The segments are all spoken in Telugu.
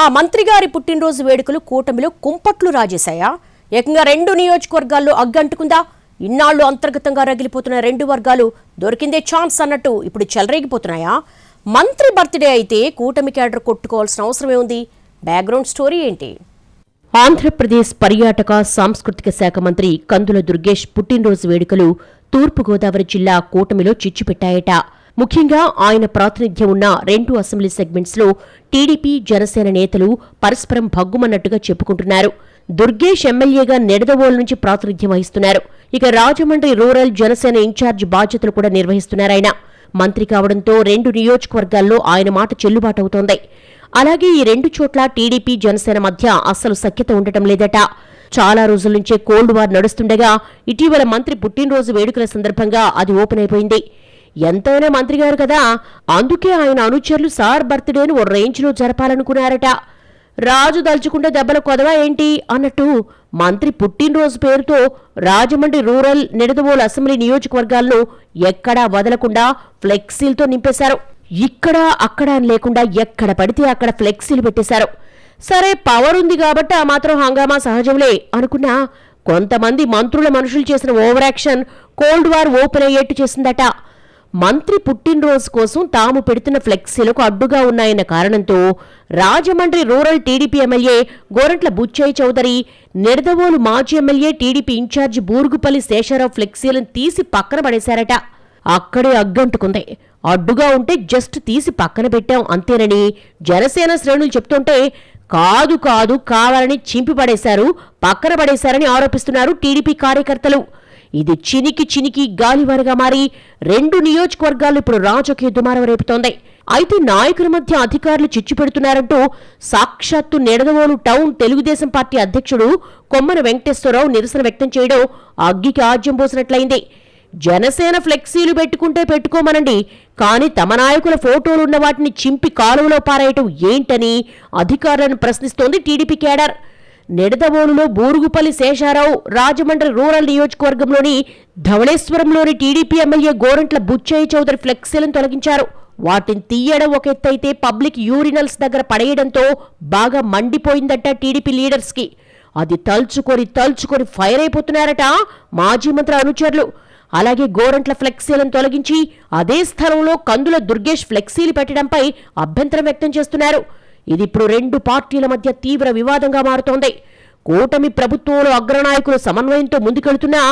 ఆ మంత్రి గారి పుట్టినరోజు వేడుకలు కూటమిలో కుంపట్లు రాజేశాయా? ఏకంగా రెండు నియోజకవర్గాల్లో అగ్గంటుకుందా? ఇన్నాళ్ళు అంతర్గతంగా రగిలిపోతున్న రెండు వర్గాలు దొరికిందే ఛాన్స్ అన్నట్టు ఇప్పుడు చెలరేగిపోతున్నాయా? మంత్రి బర్త్డే అయితే కూటమి క్యాడర్ కొట్టుకోవాల్సిన అవసరమే ఉంది. బ్యాక్గ్రౌండ్ స్టోరీ ఏంటి? ఆంధ్రప్రదేశ్ పర్యాటక సాంస్కృతిక శాఖ మంత్రి కందుల దుర్గేష్ పుట్టినరోజు వేడుకలు తూర్పుగోదావరి జిల్లా కూటమిలో చిచ్చుపెట్టాయట. ముఖ్యంగా ఆయన ప్రాతినిధ్యం ఉన్న రెండు అసెంబ్లీ సెగ్మెంట్స్లో టీడీపీ జనసేన నేతలు పరస్పరం భగ్గుమన్నట్టుగా చెప్పుకుంటున్నారు. దుర్గేష్ ఎమ్మెల్యేగా నిడదవోలు నుంచి ప్రాతినిధ్యం వహిస్తున్నారు. ఇక రాజమండ్రి రూరల్ జనసేన ఇన్ఛార్జ్ బాధ్యతలు కూడా నిర్వహిస్తున్నారాయన మంత్రి కావడంతో రెండు నియోజకవర్గాల్లో ఆయన మాట చెల్లుబాటవుతోంది. అలాగే ఈ రెండు చోట్ల టీడీపీ జనసేన మధ్య అస్సలు సఖ్యత ఉండటం లేదట. చాలా రోజుల నుంచే కోల్డ్ వార్ నడుస్తుండగా ఇటీవల మంత్రి పుట్టినరోజు వేడుకల సందర్భంగా అది ఓపెన్ అయిపోయింది. ఎంతైనా మంత్రి గారు కదా. అందుకే ఆయన అనుచరులు సార్ బర్త్డేను ఓ రేంజ్లో జరపాలనుకున్నారట. రాజు దలుచుకుంటే దెబ్బల కొదవా ఏంటి? అన్నట్టు మంత్రి పుట్టినరోజు పేరుతో రాజమండ్రి రూరల్ నిడదవోలు అసెంబ్లీ నియోజకవర్గాలను ఎక్కడా వదలకుండా ఫ్లెక్సీలతో నింపేశారు. ఇక్కడ అక్కడ లేకుండా ఎక్కడ పడితే అక్కడ ఫ్లెక్సీలు పెట్టేశారు. సరే పవర్ ఉంది కాబట్టి ఆ మాత్రం హంగామా సహజంలే అనుకున్నా కొంతమంది మంత్రుల మనుషులు చేసిన over action cold war open అయ్యేట్టు చేసిందట. మంత్రి పుట్టినరోజు కోసం తాము పెడుతున్న ఫ్లెక్సీలకు అడ్డుగా ఉన్నాయన్న కారణంతో రాజమండ్రి రూరల్ టీడీపీ ఎమ్మెల్యే గోరంట్ల బుచ్చయ్య చౌదరి నిడదవోలు మాజీ ఎమ్మెల్యే టీడీపీ ఇన్ఛార్జ్ బూరుగుపల్లి శేషారావు ఫ్లెక్సీలను తీసి పక్కన పడేశారట. అక్కడే అగ్గంటుకుంది. అడ్డుగా ఉంటే జస్ట్ తీసి పక్కన పెట్టాం అంతేనని జనసేన శ్రేణులు చెప్తుంటే కాదు కాదు కావాలని చింపి పడేశారు పక్కన పడేశారని ఆరోపిస్తున్నారు టీడీపీ కార్యకర్తలు. ఇది చినికి చినికి గాలివారిగా మారి రెండు నియోజకవర్గాలు ఇప్పుడు రాజకీయ దుమారం రేపుతోంది. అయితే నాయకుల మధ్య అధికారులు చిచ్చు పెడుతున్నారంటూ సాక్షాత్తు నిడదవోలు టౌన్ తెలుగుదేశం పార్టీ అధ్యక్షుడు కొమ్మన వెంకటేశ్వరరావు నిరసన వ్యక్తం చేయడం అగ్గికి ఆజ్యం పోసినట్లయింది. జనసేన ఫ్లెక్సీలు పెట్టుకుంటే పెట్టుకోమనండి కానీ తమ నాయకుల ఫోటోలున్న వాటిని చింపి కాలువలో పారేయటం ఏంటని అధికారులను ప్రశ్నిస్తోంది టీడీపీ కేడర్. నిడదవోలులో బూరుగుపల్లి శేషారావు రాజమండ్రి రూరల్ నియోజకవర్గంలోని ధవళేశ్వరంలోని టీడీపీ ఎమ్మెల్యే గోరంట్ల బుచ్చయ్య చౌదరి ఫ్లెక్సీలను తొలగించారు. వాటిని తీయడం ఒక ఎత్తైతే పబ్లిక్ యూరినల్స్ దగ్గర పడేయడంతో బాగా మండిపోయిందట టీడీపీ లీడర్స్కి. అది తలుచుకొని తలుచుకొని ఫైర్ అయిపోతున్నారట మాజీ మంత్రి అనుచరులు. అలాగే గోరంట్ల ఫ్లెక్సీలను తొలగించి అదే స్థలంలో కందుల దుర్గేష్ ఫ్లెక్సీలు పెట్టడంపై అభ్యంతరం వ్యక్తం చేస్తున్నారు. ఇది ఇప్పుడు రెండు పార్టీల మధ్య తీవ్ర వివాదంగా మారుతోంది. కూటమి ప్రభుత్వంలో అగ్రనాయకులు సమన్వయంతో ముందుకెళ్తున్నా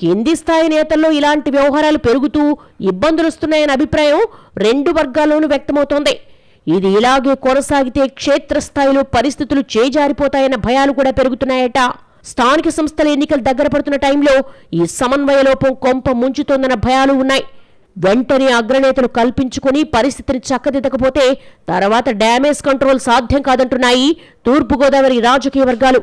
కింది స్థాయి నేతల్లో ఇలాంటి వ్యవహారాలు పెరుగుతూ ఇబ్బందులుస్తున్నాయనే అభిప్రాయం రెండు వర్గాల్లోనూ వ్యక్తమవుతోంది. ఇది ఇలాగే కొనసాగితే క్షేత్రస్థాయిలో పరిస్థితులు చేజారిపోతాయన్న భయాలు కూడా పెరుగుతున్నాయట. స్థానిక సంస్థల ఎన్నికలు దగ్గర పడుతున్న టైంలో ఈ సమన్వయ లోపం కొంప ముంచుతోందన్న భయాలు ఉన్నాయి. వెంటనే అగ్రనేతలు కల్పించుకుని పరిస్థితిని చక్కదిద్దకపోతే తర్వాత డ్యామేజ్ కంట్రోల్ సాధ్యం కాదంటున్నాయి తూర్పుగోదావరి రాజకీయ వర్గాలు.